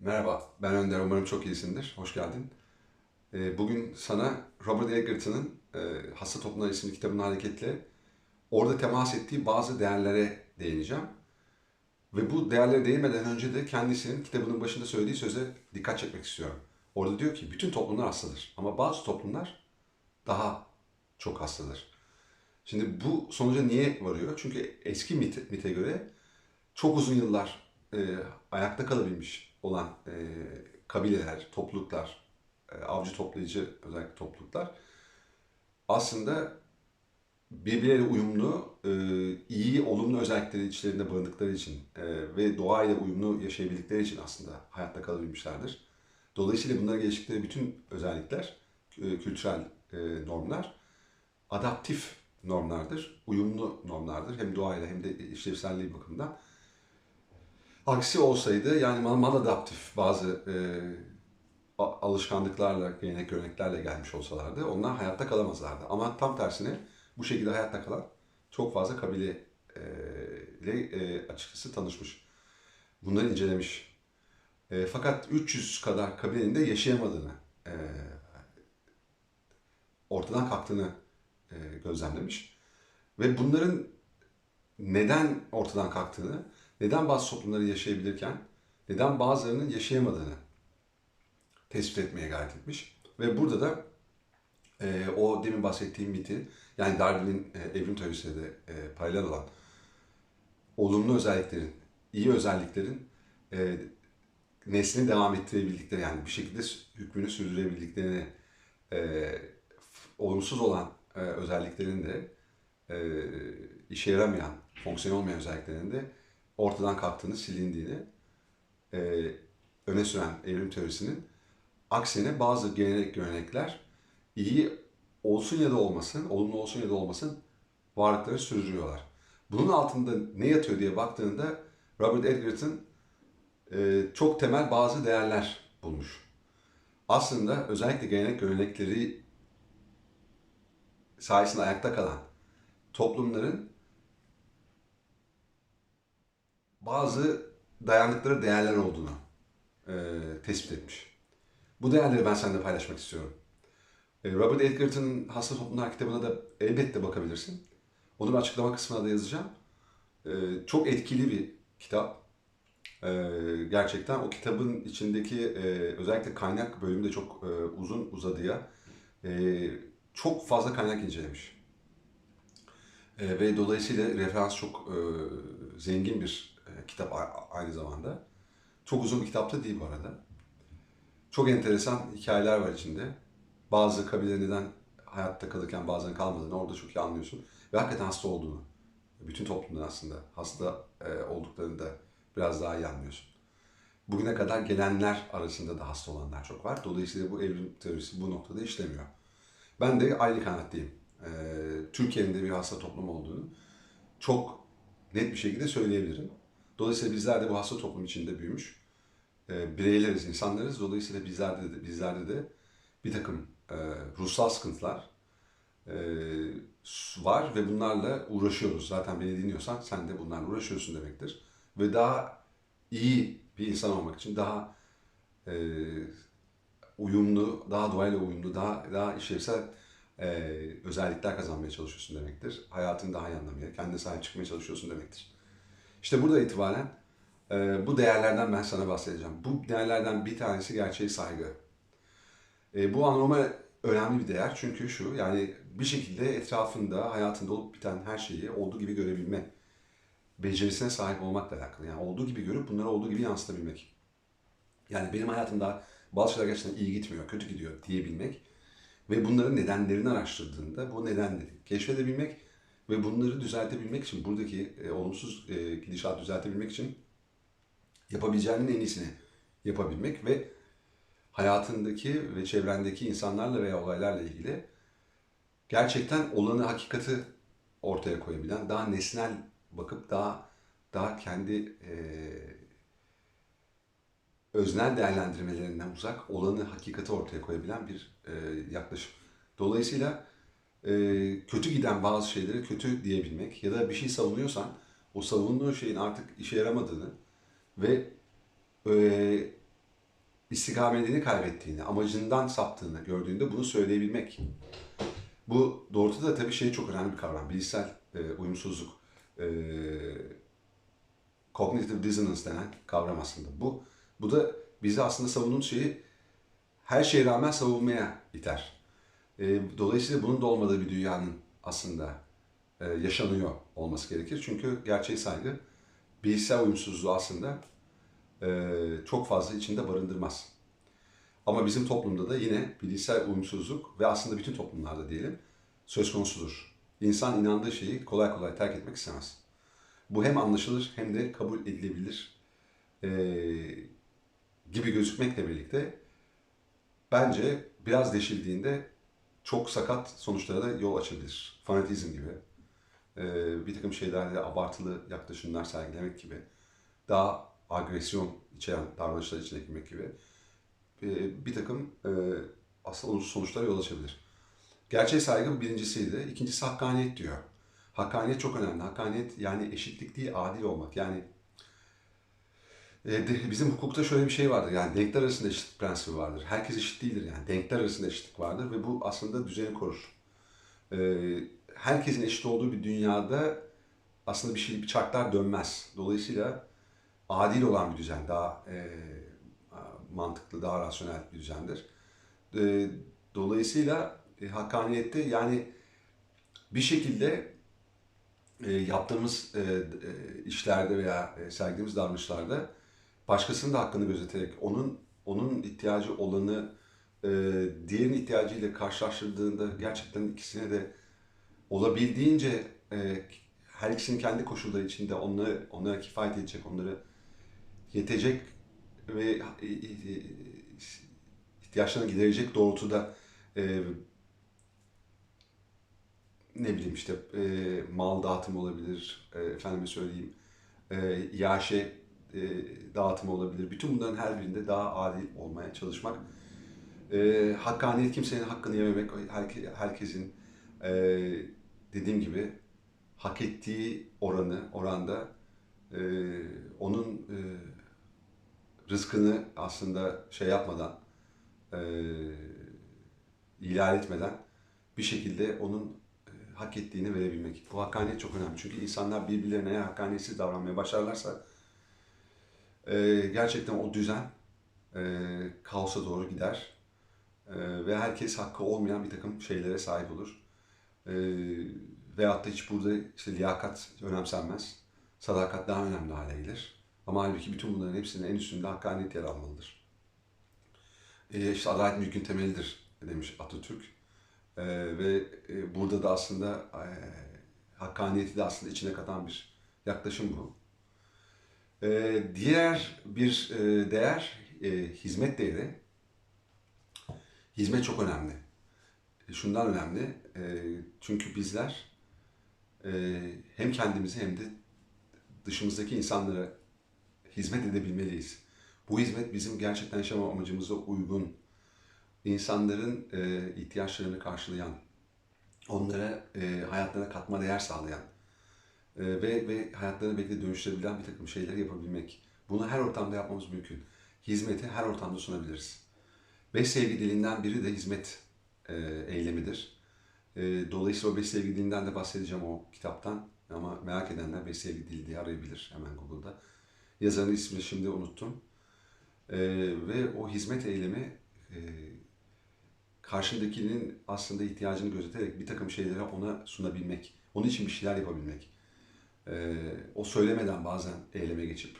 Merhaba, ben Önder. Umarım çok iyisindir. Hoş geldin. Ee, Bugün sana Robert Egerton'ın e, Hasta Toplumlar isimli kitabının hareketle orada temas ettiği bazı değerlere değineceğim. Ve bu değerlere değinmeden önce de kendisinin kitabının başında söylediği söze dikkat çekmek istiyorum. Orada diyor ki bütün toplumlar hastadır ama bazı toplumlar daha çok hastadır. Şimdi bu sonuca niye varıyor? Çünkü eski mite, mite göre çok uzun yıllar e, ayakta kalabilmiş olan e, kabileler, topluluklar, e, avcı toplayıcı özellikle topluluklar aslında birbirleriyle uyumlu, e, iyi, olumlu özellikleri içlerinde barındıkları için e, ve doğayla uyumlu yaşayabildikleri için aslında hayatta kalabilmişlerdir. Dolayısıyla bunlara geliştikleri bütün özellikler, e, kültürel e, normlar adaptif normlardır, uyumlu normlardır. Hem doğayla hem de işlevselliği bakımından. Aksi olsaydı yani mal maladaptif bazı e, alışkanlıklarla, gelenek göreneklerle gelmiş olsalardı onlar hayatta kalamazlardı. Ama tam tersine bu şekilde hayatta kalan çok fazla kabile e, ile e, açıkçası tanışmış. Bunları incelemiş. E, fakat 300 kadar kabilenin de yaşayamadığını, e, ortadan kalktığını e, gözlemlemiş. Ve bunların neden ortadan kalktığını, neden bazı toplumları yaşayabilirken, neden bazılarının yaşayamadığını tespit etmeye gayret etmiş. Ve burada da e, o demin bahsettiğim miti, yani Darwin'in e, evrim teorisiyle de e, paralel olan olumlu özelliklerin, iyi özelliklerin e, neslini devam ettirebildikleri yani bir şekilde hükmünü sürdürebildiklerini, e, olumsuz olan e, özelliklerin de e, işe yaramayan, fonksiyon olmayan özelliklerinin de ortadan kalktığını, silindiğini e, öne süren evrim teorisinin aksine bazı gelenek görenekler iyi olsun ya da olmasın, olumlu olsun ya da olmasın varlıkları sürdürüyorlar. Bunun altında ne yatıyor diye baktığında Robert Edgerton e, çok temel bazı değerler bulmuş. Aslında özellikle gelenek görenekleri sayesinde ayakta kalan toplumların bazı dayandıkları değerler olduğunu e, tespit etmiş. Bu değerleri ben seninle paylaşmak istiyorum. E, Robert Edgerton'ın Hasta Toplumlar kitabına da elbette bakabilirsin. Onu ben açıklama kısmına da yazacağım. E, çok etkili bir kitap. E, gerçekten o kitabın içindeki e, özellikle kaynak bölümü de çok e, uzun uzadıya e, çok fazla kaynak incelemiş. E, ve dolayısıyla referans çok e, zengin bir kitap a- aynı zamanda. Çok uzun bir kitap da değil bu arada. Çok enteresan hikayeler var içinde. Bazı kabileler neden hayatta kalırken bazen kalmadığını orada çok iyi anlıyorsun. Ve hakikaten hasta olduğunu. Bütün toplumdan aslında hasta e, olduklarını da biraz daha iyi anlıyorsun. Bugüne kadar gelenler arasında da hasta olanlar çok var. Dolayısıyla bu evrim teorisi bu noktada işlemiyor. Ben de aynı kanaatteyim. Ee, Türkiye'nin de bir hasta toplum olduğunu çok net bir şekilde söyleyebilirim. Dolayısıyla bizler de bu hasta toplum içinde büyümüş e, bireyleriz, insanlarız. Dolayısıyla bizlerde de, bizlerde de bir takım e, ruhsal sıkıntılar e, var ve bunlarla uğraşıyoruz. Zaten beni dinliyorsan sen de bunlarla uğraşıyorsun demektir. Ve daha iyi bir insan olmak için daha e, uyumlu, daha doğayla uyumlu, daha daha işlevsel e, özellikler kazanmaya çalışıyorsun demektir. Hayatını daha iyi anlamaya, kendine sahip çıkmaya çalışıyorsun demektir. İşte burada itibaren e, bu değerlerden ben sana bahsedeceğim. Bu değerlerden bir tanesi gerçeğe saygı. E, bu anormal önemli bir değer çünkü şu yani bir şekilde etrafında, hayatında olup biten her şeyi olduğu gibi görebilme becerisine sahip olmakla alakalı. Yani olduğu gibi görüp bunları olduğu gibi yansıtabilmek. Yani benim hayatımda bazı şeyler gerçekten iyi gitmiyor, kötü gidiyor diyebilmek ve bunların nedenlerini araştırdığında bu nedenleri keşfedebilmek ve bunları düzeltebilmek için buradaki e, olumsuz e, gidişatı düzeltebilmek için yapabileceğinin en iyisini yapabilmek ve hayatındaki ve çevrendeki insanlarla veya olaylarla ilgili gerçekten olanı, hakikati ortaya koyabilen, daha nesnel bakıp daha daha kendi e, öznel değerlendirmelerinden uzak olanı, hakikati ortaya koyabilen bir e, yaklaşım. Dolayısıyla e, kötü giden bazı şeyleri kötü diyebilmek ya da bir şey savunuyorsan o savunduğun şeyin artık işe yaramadığını ve e, istikametini kaybettiğini, amacından saptığını gördüğünde bunu söyleyebilmek. Bu doğrultuda da tabii şey çok önemli bir kavram. Bilişsel e, uyumsuzluk. E, cognitive dissonance denen kavram aslında. Bu bu da bizi aslında savunduğumuz şeyi her şeye rağmen savunmaya iter. E, dolayısıyla bunun da olmadığı bir dünyanın aslında e, yaşanıyor olması gerekir. Çünkü gerçeğe saygı bilişsel uyumsuzluğu aslında e, çok fazla içinde barındırmaz. Ama bizim toplumda da yine bilişsel uyumsuzluk ve aslında bütün toplumlarda diyelim söz konusudur. İnsan inandığı şeyi kolay kolay terk etmek istemez. Bu hem anlaşılır hem de kabul edilebilir e, gibi gözükmekle birlikte bence biraz deşildiğinde çok sakat sonuçlara da yol açabilir. Fanatizm gibi, e, bir takım şeylerle abartılı yaklaşımlar sergilemek gibi, daha agresyon içeren davranışlar içine girmek gibi e, bir takım e, aslında olumsuz sonuçlara yol açabilir. Gerçeğe saygı birincisiydi. İkincisi hakkaniyet diyor. Hakkaniyet çok önemli. Hakkaniyet yani eşitlik değil, adil olmak. Yani bizim hukukta şöyle bir şey vardır. Yani denkler arasında eşitlik prensibi vardır. Herkes eşit değildir yani. Denkler arasında eşitlik vardır ve bu aslında düzeni korur. E, herkesin eşit olduğu bir dünyada aslında bir şey, bir çarklar dönmez. Dolayısıyla adil olan bir düzen, daha e, mantıklı, daha rasyonel bir düzendir. E, dolayısıyla e, hakkaniyette yani bir şekilde e, yaptığımız e, e, işlerde veya e, sergilediğimiz davranışlarda başkasının da hakkını gözeterek onun onun ihtiyacı olanı e, diğerinin ihtiyacıyla karşılaştırdığında gerçekten ikisine de olabildiğince e, her ikisinin kendi koşulları içinde onları onlara kifayet edecek, onları yetecek ve e, e, ihtiyaçlarını giderecek doğrultuda e, ne bileyim işte e, mal dağıtımı olabilir, e, efendime söyleyeyim, e, iaşe e, dağıtımı olabilir. Bütün bunların her birinde daha adil olmaya çalışmak. E, hakkaniyet kimsenin hakkını yememek, herke- herkesin e, dediğim gibi hak ettiği oranı, oranda e, onun e, rızkını aslında şey yapmadan, e, ihlal etmeden bir şekilde onun e, hak ettiğini verebilmek. Bu hakkaniyet çok önemli. Çünkü insanlar birbirlerine hakkaniyetsiz davranmaya başlarlarsa e, gerçekten o düzen e, kaosa doğru gider. E, ve herkes hakkı olmayan bir takım şeylere sahip olur. E, veyahut da hiç burada işte liyakat önemsenmez. Sadakat daha önemli hale gelir. Ama halbuki bütün bunların hepsinin en üstünde hakkaniyet yer almalıdır. E, işte adalet mülkün temelidir demiş Atatürk. E, ve e, burada da aslında e, hakkaniyeti de aslında içine katan bir yaklaşım bu. E, diğer bir e, değer e, hizmet değeri. Hizmet çok önemli. E, şundan önemli. e, çünkü bizler e, hem kendimize hem de dışımızdaki insanlara hizmet edebilmeliyiz. Bu hizmet bizim gerçekten yaşam amacımıza uygun, insanların e, ihtiyaçlarını karşılayan, onlara e, hayatlarına katma değer sağlayan e, ve ve hayatlarını belki dönüştürebilen bir takım şeyleri yapabilmek. Bunu her ortamda yapmamız mümkün. Hizmeti her ortamda sunabiliriz. Beş sevgi dilinden biri de hizmet e, eylemidir. E, dolayısıyla o beş sevgi dilinden de bahsedeceğim o kitaptan. Ama merak edenler beş sevgi dili diye arayabilir hemen Google'da. Yazarın ismini şimdi unuttum. E, ve o hizmet eylemi e, karşındakinin aslında ihtiyacını gözeterek bir takım şeyleri ona sunabilmek. Onun için bir şeyler yapabilmek. E, o söylemeden bazen eyleme geçip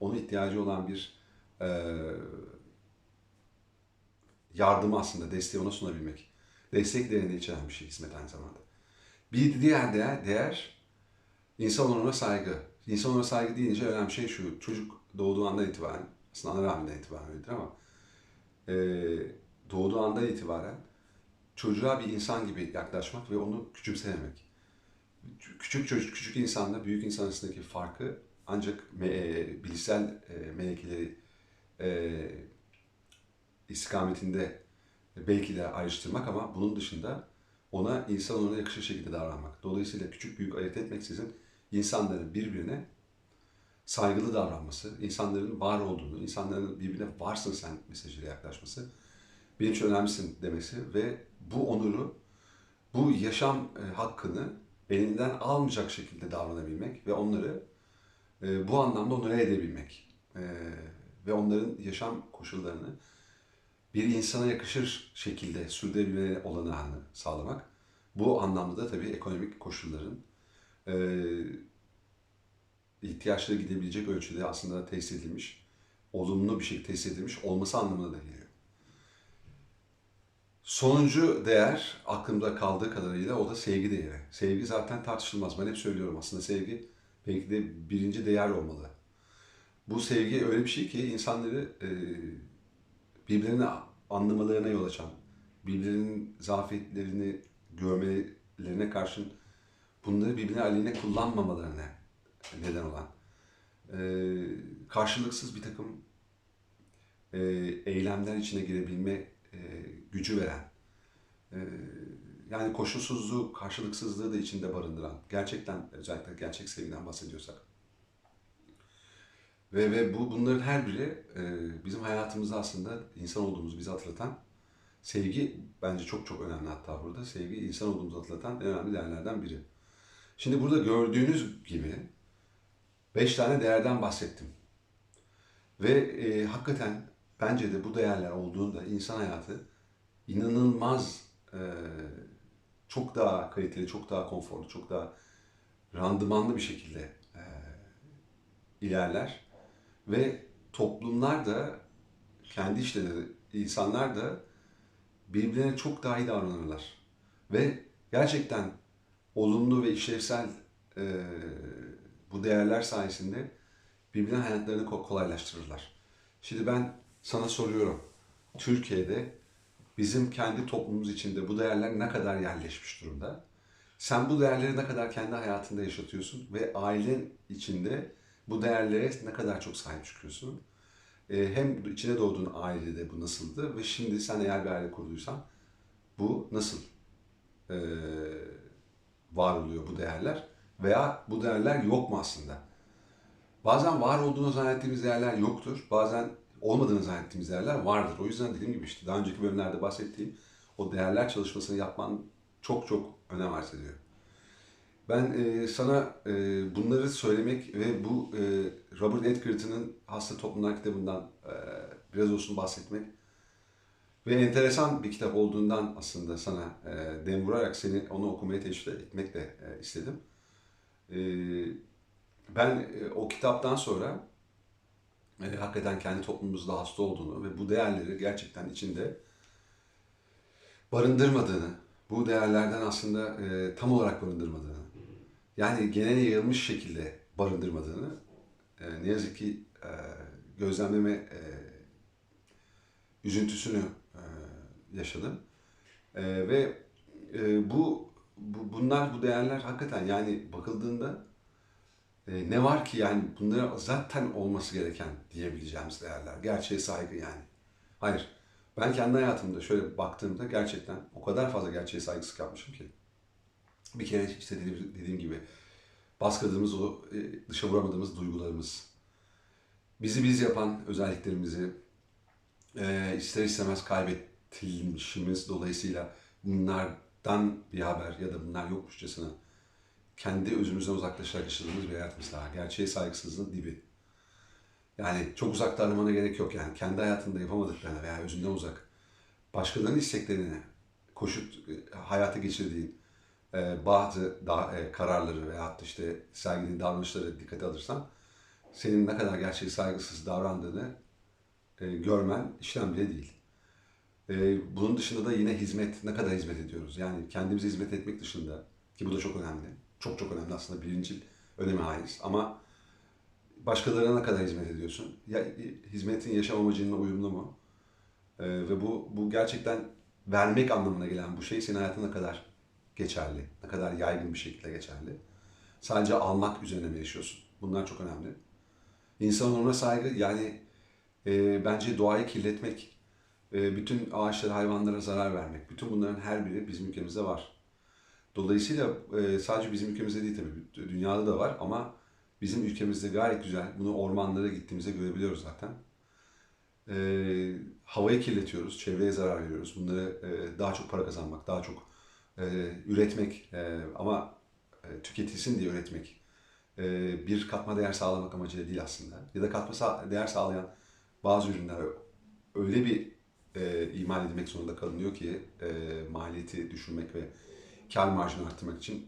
onun ihtiyacı olan bir e, yardımı aslında, desteği ona sunabilmek. Destek değerini içeren bir şey hizmet aynı zamanda. Bir diğer değer, değer insan onuruna saygı. İnsan onuruna saygı deyince önemli şey şu, çocuk doğduğu andan itibaren, aslında ana rahminden itibaren öyledir ama e, doğduğu andan itibaren çocuğa bir insan gibi yaklaşmak ve onu küçümsememek. Küçük çocuk, küçük insanla büyük insan arasındaki farkı ancak me, e, bilişsel e, melekeleri e, istikametinde belki de ayrıştırmak ama bunun dışında ona insan onuna yakışır şekilde davranmak. Dolayısıyla küçük büyük ayırt etmeksizin insanların birbirine saygılı davranması, insanların var olduğunu, insanların birbirine varsın sen mesajıyla yaklaşması, benim için önemlisin demesi ve bu onuru, bu yaşam e, hakkını elinden almayacak şekilde davranabilmek ve onları e, bu anlamda onore edebilmek e, ve onların yaşam koşullarını bir insana yakışır şekilde sürdürebilme olanağını sağlamak. Bu anlamda da tabii ekonomik koşulların e, ihtiyaçları gidebilecek ölçüde aslında tesis edilmiş, olumlu bir şekilde tesis edilmiş olması anlamına da geliyor. Sonuncu değer aklımda kaldığı kadarıyla o da sevgi değeri. Sevgi zaten tartışılmaz. Ben hep söylüyorum aslında sevgi belki de birinci değer olmalı. Bu sevgi öyle bir şey ki insanları e, birbirlerini anlamalarına yol açan, birbirlerinin zafiyetlerini görmelerine karşın bunları birbirine aleyhine kullanmamalarına neden olan, e, karşılıksız bir takım e, eylemler içine girebilme gücü veren, e, yani koşulsuzluğu, karşılıksızlığı da içinde barındıran, gerçekten özellikle gerçek sevgiden bahsediyorsak. Ve, ve bu bunların her biri e, bizim hayatımızda aslında insan olduğumuzu bize hatırlatan sevgi bence çok çok önemli hatta burada. Sevgi insan olduğumuzu hatırlatan en önemli değerlerden biri. Şimdi burada gördüğünüz gibi beş tane değerden bahsettim. Ve e, hakikaten bence de bu değerler olduğunda insan hayatı inanılmaz e, çok daha kaliteli, çok daha konforlu, çok daha randımanlı bir şekilde e, ilerler. Ve toplumlar da kendi işlerinde insanlar da birbirlerine çok daha iyi davranırlar. Ve gerçekten olumlu ve işlevsel e, bu değerler sayesinde birbirine hayatlarını ko- kolaylaştırırlar. Şimdi ben sana soruyorum. Türkiye'de bizim kendi toplumumuz içinde bu değerler ne kadar yerleşmiş durumda? Sen bu değerleri ne kadar kendi hayatında yaşatıyorsun ve ailen içinde bu değerlere ne kadar çok sahip çıkıyorsun? Ee, hem içine doğduğun ailede bu nasıldı ve şimdi sen eğer bir aile kurduysan bu nasıl ee, var oluyor bu değerler? Veya bu değerler yok mu aslında? Bazen var olduğunu zannettiğimiz değerler yoktur. Bazen olmadığını zannettiğimiz değerler vardır. O yüzden dediğim gibi işte daha önceki bölümlerde bahsettiğim o değerler çalışmasını yapman çok çok önem arz ediyor. Ben e, sana e, bunları söylemek ve bu e, Robert Edgerton'ın Hasta Toplumlar kitabından e, biraz olsun bahsetmek ve enteresan bir kitap olduğundan aslında sana e, dem vurarak seni onu okumaya teşvik etmek de e, istedim. E, ben e, o kitaptan sonra e, hakikaten kendi toplumumuzda hasta olduğunu ve bu değerleri gerçekten içinde barındırmadığını, bu değerlerden aslında e, tam olarak barındırmadığını, yani genel yayılmış şekilde barındırmadığını e, ne yazık ki e, gözlemleme e, üzüntüsünü e, yaşadım. E, ve e, bu, bu bunlar bu değerler hakikaten yani bakıldığında e, ne var ki yani bunlara zaten olması gereken diyebileceğimiz değerler. Gerçeğe saygı yani. Hayır. Ben kendi hayatımda şöyle baktığımda gerçekten o kadar fazla gerçeğe saygısızlık yapmışım ki. Bir kere işte dediğim, gibi baskıladığımız o e, dışa vuramadığımız duygularımız, bizi biz yapan özelliklerimizi e, ister istemez kaybettiğimiz dolayısıyla bunlardan bir haber ya da bunlar yokmuşçasına kendi özümüzden uzaklaşarak yaşadığımız bir hayatımız daha. Gerçeğe saygısızlığın dibi. Yani çok uzakta aramana gerek yok yani. Kendi hayatında yapamadıklarına veya özünden uzak. Başkalarının isteklerine koşut e, hayata geçirdiğin e, bazı da, e, kararları veya işte sergilediğin davranışları dikkate alırsan senin ne kadar gerçeğe saygısız davrandığını e, görmen işlem bile değil. E, bunun dışında da yine hizmet, ne kadar hizmet ediyoruz? Yani kendimize hizmet etmek dışında ki bu da çok önemli. Çok çok önemli aslında birincil öneme haiz. Ama başkalarına ne kadar hizmet ediyorsun? Ya, hizmetin yaşam amacınla uyumlu mu? E, ve bu, bu gerçekten vermek anlamına gelen bu şey senin hayatına kadar geçerli, ne kadar yaygın bir şekilde geçerli. Sadece almak üzerine mi yaşıyorsun? Bunlar çok önemli. İnsan onuruna saygı yani e, bence doğayı kirletmek, e, bütün ağaçlara, hayvanlara zarar vermek, bütün bunların her biri bizim ülkemizde var. Dolayısıyla e, sadece bizim ülkemizde değil tabii, dünyada da var ama bizim ülkemizde gayet güzel. Bunu ormanlara gittiğimizde görebiliyoruz zaten. Ee, havayı kirletiyoruz, çevreye zarar veriyoruz. Bunları e, daha çok para kazanmak, daha çok e, üretmek e, ama e, tüketilsin diye üretmek e, bir katma değer sağlamak amacıyla değil aslında. Ya da katma değer sağlayan bazı ürünler öyle bir e, imal edilmek zorunda kalınıyor ki e, maliyeti düşürmek ve kar marjını arttırmak için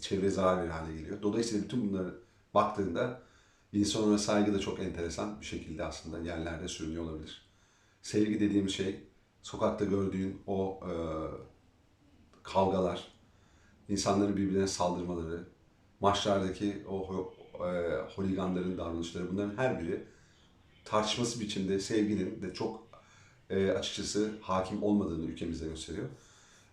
çevreye zarar verir hale geliyor. Dolayısıyla bütün bunları baktığında insan ona saygı da çok enteresan bir şekilde aslında yerlerde sürünüyor olabilir. Sevgi dediğimiz şey sokakta gördüğün o e, kavgalar, insanların birbirine saldırmaları, maçlardaki o e, holiganların davranışları bunların her biri tartışması biçimde sevginin de çok e, açıkçası hakim olmadığını ülkemizde gösteriyor.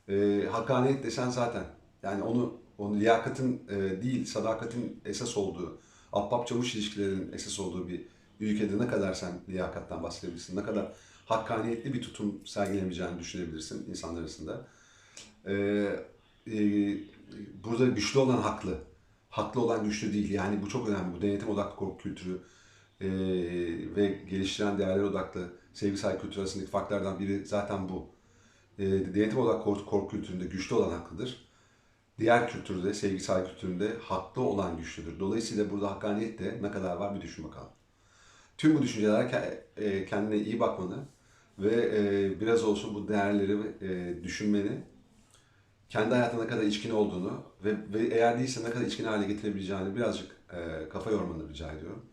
E, hakkaniyet desen zaten yani onu onu liyakatın e, değil sadakatin esas olduğu, ahbap çavuş ilişkilerinin esas olduğu bir ülkede ne kadar sen liyakattan bahsedebilirsin, ne kadar hakkaniyetli bir tutum sergilemeyeceğini düşünebilirsin insanlar arasında. E, e, burada güçlü olan haklı, haklı olan güçlü değil. Yani bu çok önemli. Bu denetim odaklı korku kültürü e, ve geliştiren değerler odaklı sevgi saygı kültürü arasındaki farklardan biri zaten bu. E, denetim odaklı korku, korku kültüründe güçlü olan haklıdır. Diğer kültürde, sevgi saygı kültüründe haklı olan güçlüdür. Dolayısıyla burada hakkaniyet de ne kadar var bir düşün bakalım. Tüm bu düşünceler e, kendine iyi bakmanı ve e, biraz olsun bu değerleri e, düşünmeni, kendi hayatına ne kadar içkin olduğunu ve, ve eğer değilse ne kadar içkin hale getirebileceğini birazcık kafa yormanı rica ediyorum.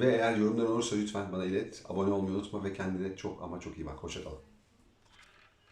Ve eğer yorumlar olursa lütfen bana ilet, abone olmayı unutma ve kendine çok ama çok iyi bak. Hoşçakalın.